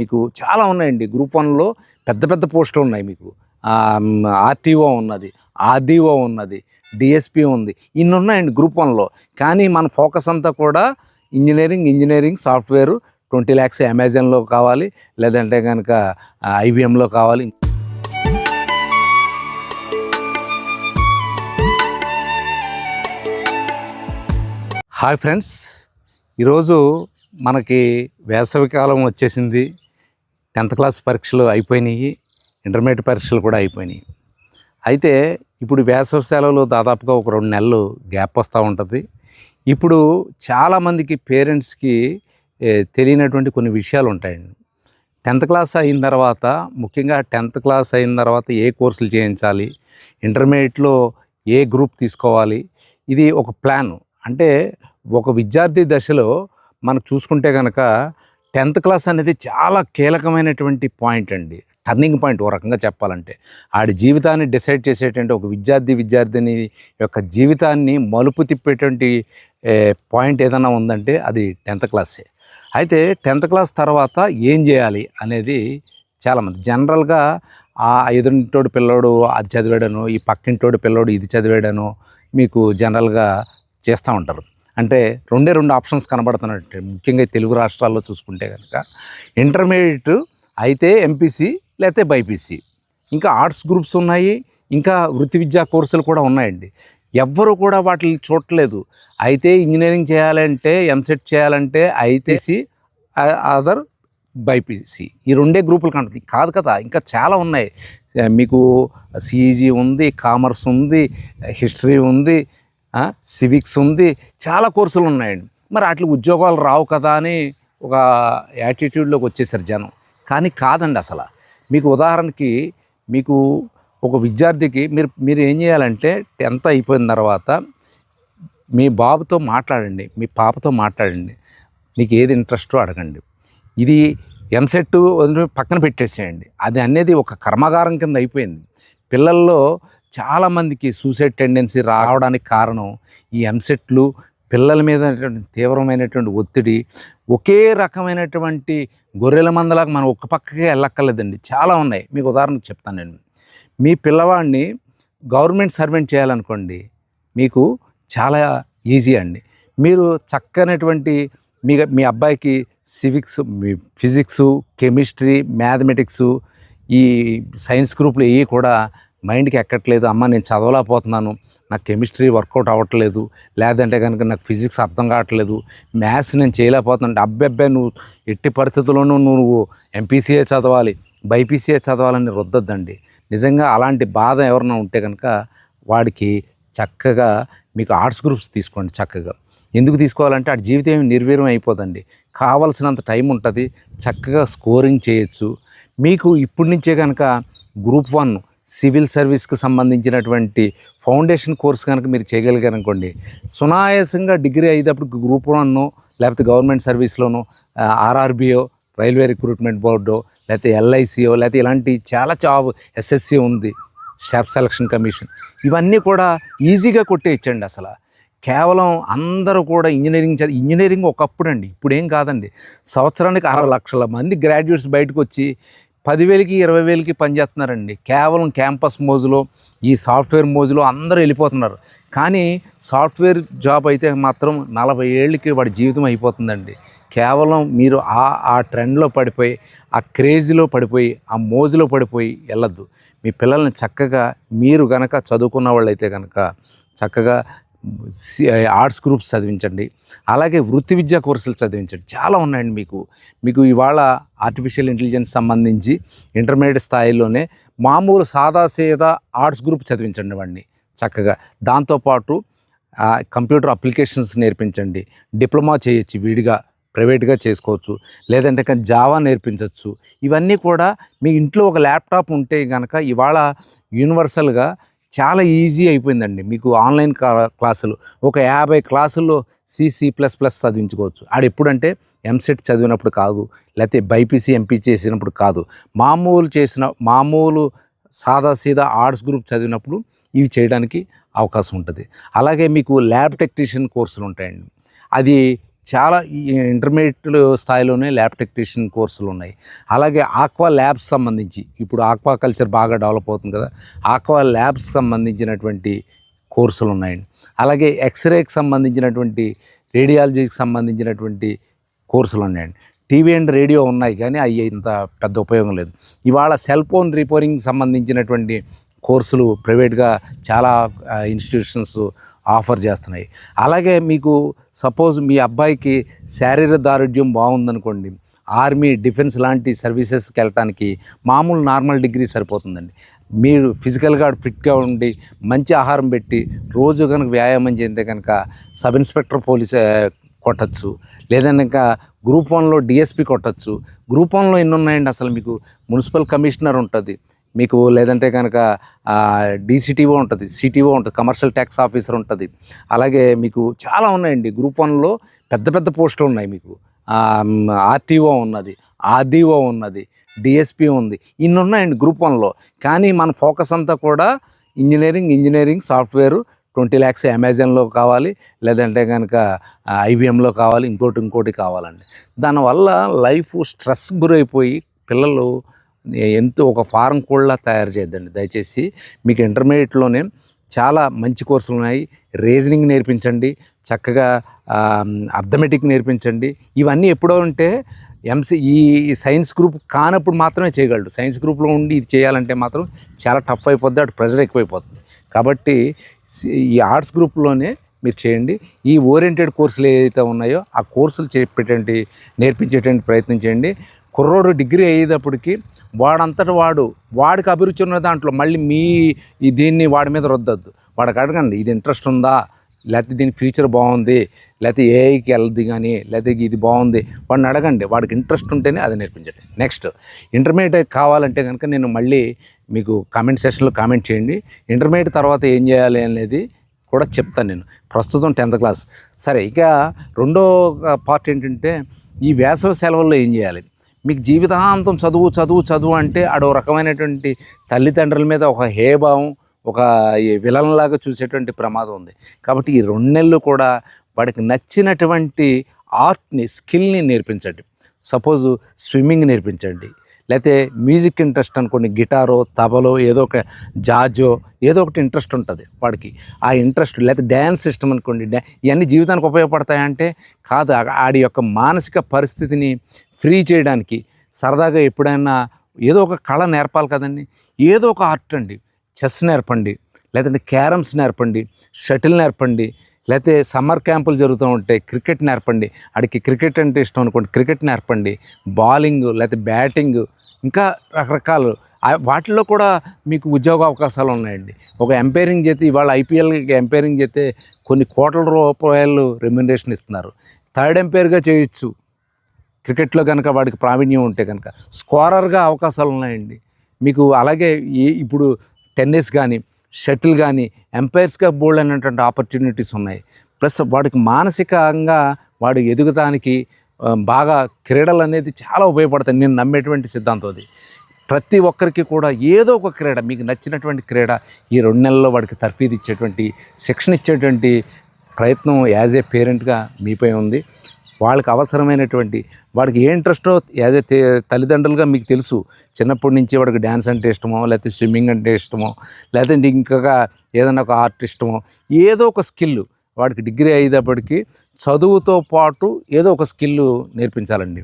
మీకు చాలా ఉన్నాయండి. గ్రూప్ వన్లో పెద్ద పెద్ద పోస్టులు ఉన్నాయి మీకు. ఆర్టీఓ ఉన్నది ఆర్డీఓ ఉన్నది డిఎస్పి ఉంది. ఇన్ని ఉన్నాయండి గ్రూప్ వన్లో. కానీ మన ఫోకస్ అంతా కూడా engineering engineering software twenty lakhs అమెజాన్లో కావాలి లేదంటే కనుక ఐబిఎంలో కావాలి. Hi friends. ఈరోజు మనకి వేసవికాలం వచ్చేసింది. టెన్త్ క్లాస్ పరీక్షలు అయిపోయినాయి ఇంటర్మీడియట్ పరీక్షలు కూడా అయిపోయినాయి. అయితే ఇప్పుడు వేసవి సెలవులు దాదాపుగా ఒక రెండు నెలలు గ్యాప్ వస్తూ ఉంటుంది. ఇప్పుడు చాలామందికి పేరెంట్స్కి తెలియనటువంటి కొన్ని విషయాలు ఉంటాయండి. టెన్త్ క్లాస్ అయిన తర్వాత ముఖ్యంగా టెన్త్ క్లాస్ అయిన తర్వాత ఏ కోర్సులు చేయించాలి ఇంటర్మీడియట్లో ఏ గ్రూప్ తీసుకోవాలి ఇది ఒక ప్లాన్. అంటే ఒక విద్యార్థి దశలో మనం చూసుకుంటే కనుక టెన్త్ క్లాస్ అనేది చాలా కీలకమైనటువంటి పాయింట్ అండి. టర్నింగ్ పాయింట్ ఓ రకంగా చెప్పాలంటే. ఆడి జీవితాన్ని డిసైడ్ చేసేటువంటి ఒక విద్యార్థి విద్యార్థిని యొక్క జీవితాన్ని మలుపు తిప్పేటువంటి పాయింట్ ఏదైనా ఉందంటే అది టెన్త్ క్లాసే. అయితే టెన్త్ క్లాస్ తర్వాత ఏం చేయాలి అనేది చాలామంది. జనరల్గా ఆ ఎదురింటోడు పిల్లోడు అది చదివాడను ఈ పక్కింటోడు పిల్లోడు ఇది చదివాడను మీకు జనరల్గా చేస్తూ ఉంటారు. అంటే రెండే రెండు ఆప్షన్స్ కనబడుతున్నట్టు ముఖ్యంగా తెలుగు రాష్ట్రాల్లో చూసుకుంటే కనుక ఇంటర్మీడియట్ అయితే ఎంపీసీ లేకపోతే బైపీసీ. ఇంకా ఆర్ట్స్ గ్రూప్స్ ఉన్నాయి ఇంకా వృత్తి విద్యా కోర్సులు కూడా ఉన్నాయండి. ఎవ్వరు కూడా వాటిని చూడట్లేదు. అయితే ఇంజనీరింగ్ చేయాలంటే ఎంసెట్ చేయాలంటే ఐటీసీ అదర్ బైపీసీ. ఈ రెండే గ్రూపులు కంటుంది కాదు కదా ఇంకా చాలా ఉన్నాయి. మీకు సిఈజీ ఉంది కామర్స్ ఉంది హిస్టరీ ఉంది సివిక్స్ ఉంది. చాలా కోర్సులు ఉన్నాయండి. మరి అట్లా ఉద్యోగాలు రావు కదా అని ఒక యాటిట్యూడ్లోకి వచ్చేసారు జనం. కానీ కాదండి అసలు. మీకు ఉదాహరణకి మీకు ఒక విద్యార్థికి మీరు మీరు ఏం చేయాలంటే టెన్త్ అయిపోయిన తర్వాత మీ బాబుతో మాట్లాడండి మీ పాపతో మాట్లాడండి. మీకు ఏది ఇంట్రెస్టో అడగండి. ఇది ఎంసెట్ పక్కన పెట్టేసేయండి. అది అనేది ఒక కర్మాగారం కింద అయిపోయింది. పిల్లల్లో చాలామందికి సూసైడ్ టెండెన్సీ రావడానికి కారణం ఈ ఎంసెట్లు పిల్లల మీద తీవ్రమైనటువంటి ఒత్తిడి ఒకే రకమైనటువంటి గొర్రెల మందలాగా మనం ఒక పక్కకే వెళ్ళక్కర్లేదండి. చాలా ఉన్నాయి. మీకు ఉదాహరణకు చెప్తాను నేను. మీ పిల్లవాడిని గవర్నమెంట్ సర్వెంట్ చేయాలనుకోండి మీకు చాలా ఈజీ అండి. మీరు చక్కనటువంటి మీ మీ అబ్బాయికి సివిక్స్ మీ ఫిజిక్స్ కెమిస్ట్రీ మ్యాథమెటిక్స్ ఈ సైన్స్ గ్రూపులు ఏవి కూడా మైండ్కి ఎక్కట్లేదు. అమ్మ నేను చదవలేకపోతున్నాను. నాకు కెమిస్ట్రీ వర్కౌట్ అవ్వట్లేదు. లేదంటే కనుక నాకు ఫిజిక్స్ అర్థం కావట్లేదు. మ్యాథ్స్ నేను చేయలేకపోతున్నాను. అబ్బాయి నువ్వు ఎట్టి పరిస్థితుల్లోనూ నువ్వు ఎంపీసీఏ చదవాలి బైపీసీఏ చదవాలని రుద్దద్దండి. నిజంగా అలాంటి బాధ ఎవరైనా ఉంటే కనుక వాడికి చక్కగా మీకు ఆర్ట్స్ గ్రూప్స్ తీసుకోండి చక్కగా. ఎందుకు తీసుకోవాలంటే ఆ జీవితం ఏమి నిర్వీర్యం అయిపోదండి. కావలసినంత టైం ఉంటుంది. చక్కగా స్కోరింగ్ చేయొచ్చు. మీకు ఇప్పటి నుంచే కనుక గ్రూప్ వన్ సివిల్ సర్వీస్కి సంబంధించినటువంటి ఫౌండేషన్ కోర్స్ కనుక మీరు చేయగలిగారనుకోండి సునాయాసంగా డిగ్రీ అయ్యేటప్పుడు గ్రూప్ వన్నో లేకపోతే గవర్నమెంట్ సర్వీస్లోనో ఆర్ఆర్బిఓ రైల్వే రిక్రూట్మెంట్ బోర్డో లేకపోతే ఎల్ఐసిఓ లేకపోతే ఇలాంటి చాలా జాబ్ ఎస్ఎస్సి ఉంది స్టాఫ్ సెలక్షన్ కమిషన్. ఇవన్నీ కూడా ఈజీగా కొట్టేయచ్చండి అసలు. కేవలం అందరూ కూడా ఇంజనీరింగ్ చదివి ఇంజనీరింగ్ ఒకప్పుడు అండి ఇప్పుడేం కాదండి. సంవత్సరానికి అరవై లక్షల మంది గ్రాడ్యుయేట్స్ బయటకు వచ్చి పదివేలకి ఇరవై వేలకి పనిచేస్తున్నారండి కేవలం క్యాంపస్ మోజులో ఈ సాఫ్ట్వేర్ మోజులో అందరూ వెళ్ళిపోతున్నారు. కానీ సాఫ్ట్వేర్ జాబ్ అయితే మాత్రం నలభై ఏళ్ళకి వాడి జీవితం అయిపోతుందండి. కేవలం మీరు ఆ ఆ ట్రెండ్లో పడిపోయి ఆ క్రేజీలో పడిపోయి ఆ మోజులో పడిపోయి వెళ్ళొద్దు. మీ పిల్లల్ని చక్కగా మీరు గనక చదువుకున్న వాళ్ళైతే కనుక చక్కగా ఆర్ట్స్ గ్రూప్స్ చదివించండి అలాగే వృత్తి విద్యా కోర్సులు చదివించండి. చాలా ఉన్నాయండి మీకు. మీకు ఇవాళ ఆర్టిఫిషియల్ ఇంటెలిజెన్స్ సంబంధించి ఇంటర్మీడియట్ స్థాయిలోనే మామూలు సాదా సీదా ఆర్ట్స్ గ్రూప్ చదివించండి వాడిని చక్కగా. దాంతోపాటు కంప్యూటర్ అప్లికేషన్స్ నేర్పించండి. డిప్లొమా చేయొచ్చు విడిగా ప్రైవేట్గా చేసుకోవచ్చు. లేదంటే కానీ జావా నేర్పించవచ్చు ఇవన్నీ కూడా మీ ఇంట్లో ఒక ల్యాప్టాప్ ఉంటే కనుక ఇవాళ యూనివర్సల్గా చాలా ఈజీ అయిపోయిందండి. మీకు ఆన్లైన్ క్లా- క్లాసులు ఒక యాభై క్లాసుల్లో సిసి ప్లస్ ప్లస్ చదివించుకోవచ్చు. ఆడు ఎప్పుడంటే ఎంసెట్ చదివినప్పుడు కాదు లేకపోతే బైపీసీ ఎంపీ చేసినప్పుడు కాదు. మామూలు చేసిన మామూలు సాదా సీదా ఆర్ట్స్ గ్రూప్ చదివినప్పుడు ఇవి చేయడానికి అవకాశం ఉంటుంది. అలాగే మీకు ల్యాబ్ టెక్నీషియన్ కోర్సులు ఉంటాయండి. అది చాలా ఈ ఇంటర్మీడియట్ స్థాయిలోనే ల్యాబ్ టెక్నీషియన్ కోర్సులు ఉన్నాయి. అలాగే ఆక్వా ల్యాబ్స్ సంబంధించి ఇప్పుడు ఆక్వా కల్చర్ బాగా డెవలప్ అవుతుంది కదా ఆక్వా ల్యాబ్స్ సంబంధించినటువంటి కోర్సులు ఉన్నాయండి. అలాగే ఎక్స్రేకి సంబంధించినటువంటి రేడియాలజీకి సంబంధించినటువంటి కోర్సులు ఉన్నాయండి. టీవీ అండ్ రేడియో ఉన్నాయి కానీ అవి ఇంత పెద్ద ఉపయోగం లేదు. ఇవాళ సెల్ ఫోన్ రిపేరింగ్ సంబంధించినటువంటి కోర్సులు ప్రైవేట్గా చాలా ఇన్స్టిట్యూషన్స్ ఆఫర్ చేస్తున్నాయి. అలాగే మీకు సపోజ్ మీ అబ్బాయికి శారీరక దారుఢ్యం బాగుందనుకోండి ఆర్మీ డిఫెన్స్ లాంటి సర్వీసెస్కి వెళ్ళటానికి మామూలు నార్మల్ డిగ్రీ సరిపోతుందండి. మీరు ఫిజికల్గా ఫిట్గా ఉండి మంచి ఆహారం పెట్టి రోజు కనుక వ్యాయామం చేస్తే కనుక సబ్ ఇన్స్పెక్టర్ పోలీస్ కొట్టచ్చు. లేదంటే ఇంకా గ్రూప్ వన్లో డిఎస్పి కొట్టచ్చు. గ్రూప్ వన్లో ఎన్ని ఉన్నాయండి అసలు మీకు? మున్సిపల్ కమిషనర్ ఉంటుంది. మీకు లేదంటే కనుక డీసీటీఓ ఉంటుంది సిటీఓ ఉంటుంది కమర్షియల్ ట్యాక్స్ ఆఫీసర్ ఉంటుంది. అలాగే మీకు చాలా ఉన్నాయండి. గ్రూప్ వన్లో పెద్ద పెద్ద పోస్టులు ఉన్నాయి మీకు. ఆర్టీఓ ఉన్నది ఆర్డీఓ ఉన్నది డిఎస్పి ఉంది. ఇన్ని ఉన్నాయండి గ్రూప్ వన్లో కానీ మన ఫోకస్ అంతా కూడా engineering engineering software twenty lakhs అమెజాన్లో కావాలి లేదంటే కనుక ఐబిఎంలో కావాలి ఇంకోటి ఇంకోటి కావాలండి. దానివల్ల లైఫ్ స్ట్రెస్ గురైపోయి పిల్లలు ఎంతో ఒక ఫారం కూడా తయారు చేయొద్దండి. దయచేసి మీకు ఇంటర్మీడియట్లోనే చాలా మంచి కోర్సులు ఉన్నాయి. రీజనింగ్ నేర్పించండి. చక్కగా అర్థమెటిక్ నేర్పించండి. ఇవన్నీ ఎప్పుడో ఉంటే ఎంసీ ఈ సైన్స్ గ్రూప్ కానప్పుడు మాత్రమే చేయగలడు సైన్స్ గ్రూప్లో ఉండి ఇది చేయాలంటే మాత్రం చాలా టఫ్ అయిపోద్ది అటు ప్రెజర్ ఎక్కువైపోతుంది. కాబట్టి సి- ఈ ఆర్ట్స్ గ్రూప్లోనే మీరు చేయండి. ఈ ఓరియంటెడ్ కోర్సులు ఏదైతే ఉన్నాయో ఆ కోర్సులు చెప్పేటువంటి నేర్పించేటువంటి ప్రయత్నం చేయండి. కుర్రోడు డిగ్రీ అయ్యేటప్పటికి వాడంతట వాడు వాడికి అభిరుచి ఉన్న దాంట్లో మళ్ళీ మీ ఈ దీన్ని వాడి మీద రుద్దద్దు. వాడికి అడగండి ఇది ఇంట్రెస్ట్ ఉందా? లేకపోతే దీని ఫ్యూచర్ బాగుంది? లేకపోతే ఏఐకి వెళ్ళదు కానీ లేకపోతే ఇది బాగుంది? వాడిని అడగండి వాడికి ఇంట్రెస్ట్ ఉంటేనే అది నేర్పించండి. నెక్స్ట్ ఇంటర్మీడియట్ కావాలంటే కనుక నేను మళ్ళీ మీకు కామెంట్ సెషన్లో కామెంట్ చేయండి. ఇంటర్మీడియట్ తర్వాత ఏం చేయాలి అనేది కూడా చెప్తాను నేను. ప్రస్తుతం టెన్త్ క్లాస్. సరే ఇక రెండో పార్ట్ ఏంటంటే ఈ వేసవి సెలవుల్లో ఏం చేయాలి? మీకు జీవితాంతం చదువు చదువు చదువు అంటే ఆడో రకమైనటువంటి తల్లిదండ్రుల మీద ఒక హేభావం ఒక ఈ విలన్లాగా చూసేటువంటి ప్రమాదం ఉంది. కాబట్టి ఈ రెండు నెలలు కూడా వాడికి నచ్చినటువంటి ఆర్ట్ని స్కిల్ని నేర్పించండి. సపోజ్ స్విమ్మింగ్ నేర్పించండి. లేకపోతే మ్యూజిక్ ఇంట్రెస్ట్ అనుకోండి గిటారో తబలో ఏదో ఒక జాజో ఏదో ఒకటి ఇంట్రెస్ట్ ఉంటుంది వాడికి. ఆ ఇంట్రెస్ట్ లేకపోతే డ్యాన్స్ సిస్టమ్ అనుకోండి డ్యా ఇవన్నీ జీవితానికి ఉపయోగపడతాయంటే కాదు ఆడి యొక్క మానసిక పరిస్థితిని ఫ్రీ చేయడానికి సరదాగా ఎప్పుడైనా ఏదో ఒక కళ నేర్పాలి కదండి. ఏదో ఒక ఆర్ట్ అండి. చెస్ నేర్పండి లేదంటే క్యారమ్స్ నేర్పండి షటిల్ నేర్పండి లేకపోతే సమ్మర్ క్యాంపులు జరుగుతూ ఉంటాయి క్రికెట్ నేర్పండి. ఆడికి క్రికెట్ అంటే ఇష్టం అనుకోండి క్రికెట్ నేర్పండి. బౌలింగ్ లేకపోతే బ్యాటింగ్ ఇంకా రకరకాలు. వాటిల్లో కూడా మీకు ఉద్యోగ అవకాశాలు ఉన్నాయండి. ఒక ఎంపైరింగ్ చేస్తే ఇవాళ ఐపీఎల్కి ఎంపైరింగ్ చేస్తే కొన్ని కోట్ల రూపాయలు రెమ్యునరేషన్ ఇస్తున్నారు. థర్డ్ ఎంపైర్గా చేయొచ్చు. క్రికెట్లో కనుక వాడికి ప్రావీణ్యం ఉంటే కనుక స్కోరర్గా అవకాశాలు ఉన్నాయండి. మీకు అలాగే ఈ ఇప్పుడు టెన్నిస్ కానీ షటిల్ కానీ ఎంపైర్స్గా బోల్డ్ అనేటువంటి ఆపర్చునిటీస్ ఉన్నాయి. ప్లస్ వాడికి మానసికంగా వాడు ఎదుగుతానికి బాగా క్రీడలు అనేది చాలా ఉపయోగపడతాయి నేను నమ్మేటువంటి సిద్ధాంతం అది. ప్రతి ఒక్కరికి కూడా ఏదో ఒక క్రీడ మీకు నచ్చినటువంటి క్రీడ ఈ రెండు నెలల్లో వాడికి తర్ఫీదు ఇచ్చేటువంటి శిక్షణ ఇచ్చేటువంటి ప్రయత్నం యాజ్ ఏ పేరెంట్గా మీపై ఉంది. వాళ్ళకి అవసరమైనటువంటి వాడికి ఏ ఇంట్రెస్టో యాజ్ ఏ తల్లిదండ్రులుగా మీకు తెలుసు. చిన్నప్పటి నుంచి వాడికి డ్యాన్స్ అంటే ఇష్టమో లేకపోతే స్విమ్మింగ్ అంటే ఇష్టమో లేదంటే ఇంకా ఏదైనా ఒక ఆర్ట్ ఇష్టమో ఏదో ఒక స్కిల్ వాడికి డిగ్రీ అయ్యేటప్పటికి చదువుతో పాటు ఏదో ఒక స్కిల్ నేర్పించాలండి.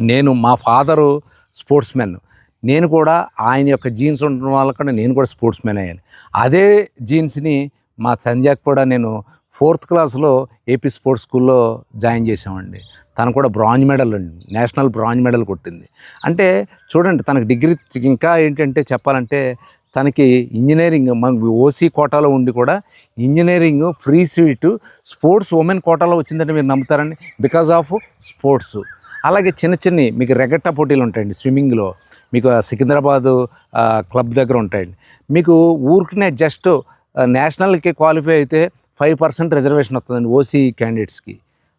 నేను మా ఫాదరు స్పోర్ట్స్ మ్యాన్ నేను కూడా ఆయన యొక్క జీన్స్ ఉండడం వల్ల కూడా నేను కూడా స్పోర్ట్స్ మ్యాన్ అయ్యాను. అదే జీన్స్ని మా సంధ్యాకి కూడా నేను ఫోర్త్ క్లాస్లో ఏపీ స్పోర్ట్స్ స్కూల్లో జాయిన్ చేసామండి తను కూడా బ్రాంజ్ మెడల్ అండి. నేషనల్ బ్రాంజ్ మెడల్ కొట్టింది. అంటే చూడండి తనకి డిగ్రీ ఇంకా ఏంటంటే చెప్పాలంటే తనకి ఇంజనీరింగ్ మన ఓసీ కోటాలో ఉండి కూడా engineering free seat sports women కోటాలో వచ్చిందంటే మీరు నమ్ముతారండి? Because of sports. అలాగే చిన్న చిన్న మీకు రెగట్టా పోటీలు ఉంటాయండి స్విమ్మింగ్లో. మీకు సికింద్రాబాదు క్లబ్ దగ్గర ఉంటాయండి. మీకు ఊరికినే జస్ట్ నేషనల్కి క్వాలిఫై అయితే ఫైవ్ పర్సెంట్ రిజర్వేషన్ వస్తుందండి ఓసీ క్యాండిడేట్స్కి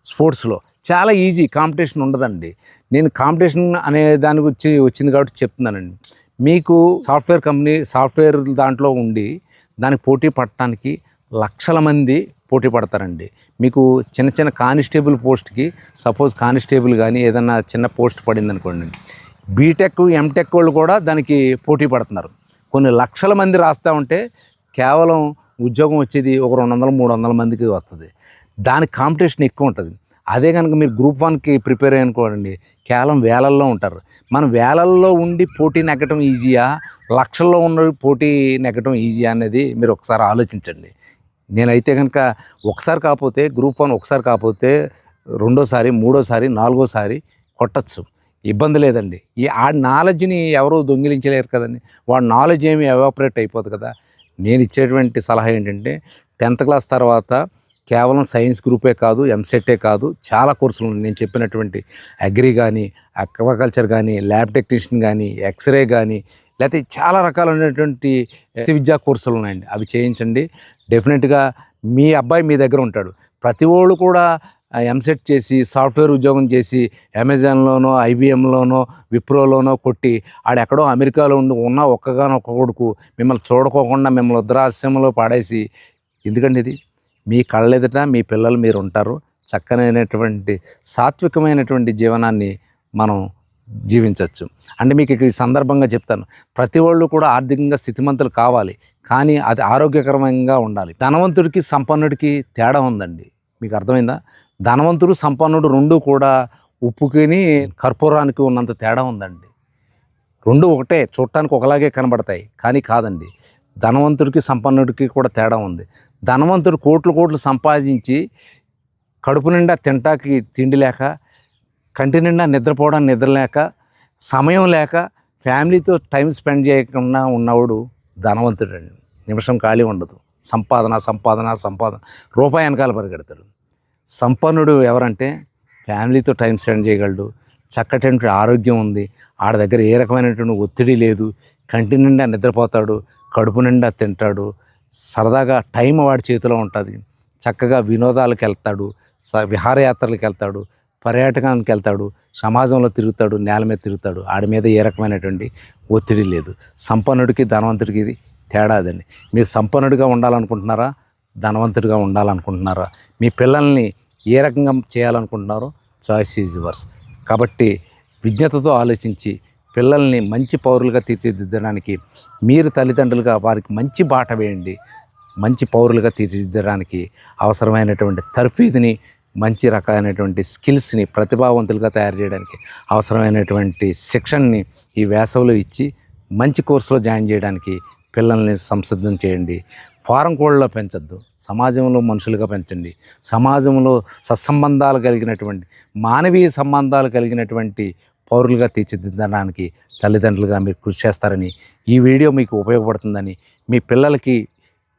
స్పోర్ట్స్లో. చాలా ఈజీ కాంపిటీషన్ ఉండదండి. నేను కాంపిటీషన్ అనే దాని గురించి వచ్చింది కాబట్టి చెప్తున్నానండి. మీకు సాఫ్ట్వేర్ కంపెనీ సాఫ్ట్వేర్ దాంట్లో ఉండి దానికి పోటీ పడటానికి లక్షల మంది పోటీ పడతారండి. మీకు చిన్న చిన్న కానిస్టేబుల్ పోస్ట్కి సపోజ్ కానిస్టేబుల్ కానీ ఏదన్నా చిన్న పోస్ట్ పడింది అనుకోండి బీటెక్ ఎంటెక్ వాళ్ళు కూడా దానికి పోటీ పడుతున్నారు. కొన్ని లక్షల మంది రాస్తూ ఉంటే కేవలం ఉద్యోగం వచ్చేది ఒక రెండు వందల మూడు వందల మందికి వస్తుంది. దానికి కాంపిటీషన్ ఎక్కువ ఉంటుంది. అదే కనుక మీరు గ్రూప్ వన్కి ప్రిపేర్ అయ్యనుకోండి కేవలం వేలల్లో ఉంటారు. మనం వేలల్లో ఉండి పోటీ నెగ్గటం ఈజీయా? లక్షల్లో ఉన్న పోటీ నెగ్గటం ఈజీయా అనేది మీరు ఒకసారి ఆలోచించండి. నేనైతే కనుక ఒకసారి కాకపోతే గ్రూప్ వన్ ఒకసారి కాకపోతే రెండోసారి మూడోసారి నాలుగోసారి కొట్టచ్చు. ఇబ్బంది లేదండి. ఈ ఆ నాలెడ్జ్ని ఎవరూ దొంగిలించలేరు కదండి. వాడు నాలెడ్జ్ ఏమి ఎవాపరేట్ అయిపోదు కదా. నేను ఇచ్చేటువంటి సలహా ఏంటంటే టెన్త్ క్లాస్ తర్వాత కేవలం సైన్స్ గ్రూపే కాదు ఎంసెట్టే కాదు చాలా కోర్సులు ఉన్నాయి. నేను చెప్పినటువంటి అగ్రి కానీ అక్వాకల్చర్ కానీ ల్యాబ్ టెక్నీషియన్ కానీ ఎక్స్రే కానీ లేకపోతే చాలా రకాలైనటువంటి విద్యా కోర్సులు ఉన్నాయండి. అవి చేయించండి. డెఫినెట్గా మీ అబ్బాయి మీ దగ్గర ఉంటాడు. ప్రతి ఒళ్ళు కూడా ఎంసెట్ చేసి సాఫ్ట్వేర్ ఉద్యోగం చేసి అమెజాన్లోనో ఐబిఎంలోనో విప్రోలోనో కొట్టి ఆడు ఎక్కడో అమెరికాలో ఉండి ఉన్న ఒక్కగానొక్క కొడుకు మిమ్మల్ని చూడకోకుండా మిమ్మల్ని వృద్ధాశ్రమంలో పాడేసి ఎందుకండి ఇది? మీ కళ్ళెదుట మీ పిల్లలు మీరు ఉంటారు చక్కనైనటువంటి సాత్వికమైనటువంటి జీవనాన్ని మనం జీవించవచ్చు అంటే మీకు ఇక్కడ ఈ సందర్భంగా చెప్తాను. ప్రతి వాళ్ళు కూడా ఆర్థికంగా స్థితిమంతులు కావాలి. కానీ అది ఆరోగ్యకరంగా ఉండాలి. ధనవంతుడికి సంపన్నుడికి తేడా ఉందండి. మీకు అర్థమైందా? ధనవంతుడు సంపన్నుడు రెండు కూడా ఉప్పుకిని కర్పూరానికి ఉన్నంత తేడా ఉందండి. రెండు ఒకటే చూడటానికి ఒకలాగే కనబడతాయి. కానీ కాదండి. ధనవంతుడికి సంపన్నుడికి కూడా తేడా ఉంది. ధనవంతుడు కోట్లు కోట్లు సంపాదించి కడుపు నిండా తింటాకి తిండి లేక కంటి నిండా నిద్రపోవడానికి నిద్ర లేక సమయం లేక ఫ్యామిలీతో టైం స్పెండ్ చేయకుండా ఉన్నవాడు ధనవంతుడండి. నిమిషం ఖాళీ ఉండదు. సంపాదన సంపాదన సంపాదన. రూపాయి వెనకాల పరిగెడతాడు. సంపన్నుడు ఎవరంటే ఫ్యామిలీతో టైం స్పెండ్ చేయగలడు. చక్కటి ఆరోగ్యం ఉంది. ఆడ దగ్గర ఏ రకమైనటువంటి ఒత్తిడి లేదు. కంటి నిండా నిద్రపోతాడు. కడుపు నిండా తింటాడు. సరదాగా టైం వాడి చేతిలో ఉంటుంది. చక్కగా వినోదాలకు వెళ్తాడు స- విహారయాత్రలకు వెళ్తాడు పర్యాటకానికి వెళ్తాడు సమాజంలో తిరుగుతాడు నేల మీద తిరుగుతాడు. ఆడి మీద ఏ రకమైనటువంటి ఒత్తిడి లేదు. సంపన్నుడికి ధనవంతుడికి ఇది తేడాదండి మీరు సంపన్నుడిగా ఉండాలనుకుంటున్నారా? ధనవంతుడిగా ఉండాలనుకుంటున్నారా? మీ పిల్లల్ని ఏ రకంగా చేయాలనుకుంటున్నారో? చాయిస్ ఈజ్ వర్స్ కాబట్టి విజ్ఞతతో ఆలోచించి పిల్లల్ని మంచి పౌరులుగా తీర్చిదిద్దడానికి మీరు తల్లిదండ్రులుగా వారికి మంచి బాట వేయండి. మంచి పౌరులుగా తీర్చిదిద్దడానికి అవసరమైనటువంటి తర్ఫీదుని మంచి రకమైనటువంటి స్కిల్స్ని ప్రతిభావంతులుగా తయారు చేయడానికి అవసరమైనటువంటి శిక్షణని ఈ వేసవిలో ఇచ్చి మంచి కోర్సులో జాయిన్ చేయడానికి పిల్లల్ని సంసిద్ధం చేయండి. ఫారం కోళ్ళలో పెంచద్దు. సమాజంలో మనుషులుగా పెంచండి. సమాజంలో సత్సంబంధాలు కలిగినటువంటి మానవీయ సంబంధాలు కలిగినటువంటి పౌరులుగా తీర్చిదిద్దడానికి తల్లిదండ్రులుగా మీరు కృషి చేస్తారని ఈ వీడియో మీకు ఉపయోగపడుతుందని మీ పిల్లలకి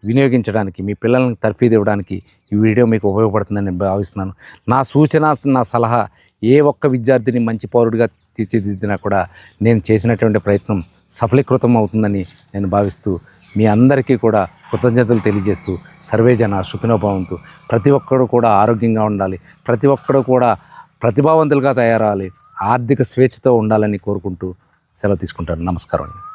వినియోగించడానికి మీ పిల్లలకి తర్ఫీదు ఇవ్వడానికి ఈ వీడియో మీకు ఉపయోగపడుతుందని నేను భావిస్తున్నాను. నా సూచన నా సలహా ఏ ఒక్క విద్యార్థిని మంచి పౌరుడిగా తీర్చిదిద్దినా కూడా నేను చేసినటువంటి ప్రయత్నం సఫలీకృతం అవుతుందని నేను భావిస్తూ మీ అందరికీ కూడా కృతజ్ఞతలు తెలియజేస్తూ సర్వే జన సుఖినోభవంతు. ప్రతి ఒక్కరు కూడా ఆరోగ్యంగా ఉండాలి. ప్రతి ఒక్కరు కూడా ప్రతిభావంతులుగా తయారవ్వాలి. ఆర్థిక స్వేచ్ఛతో ఉండాలని కోరుకుంటూ సెలవు తీసుకుంటాను. నమస్కారం అండి.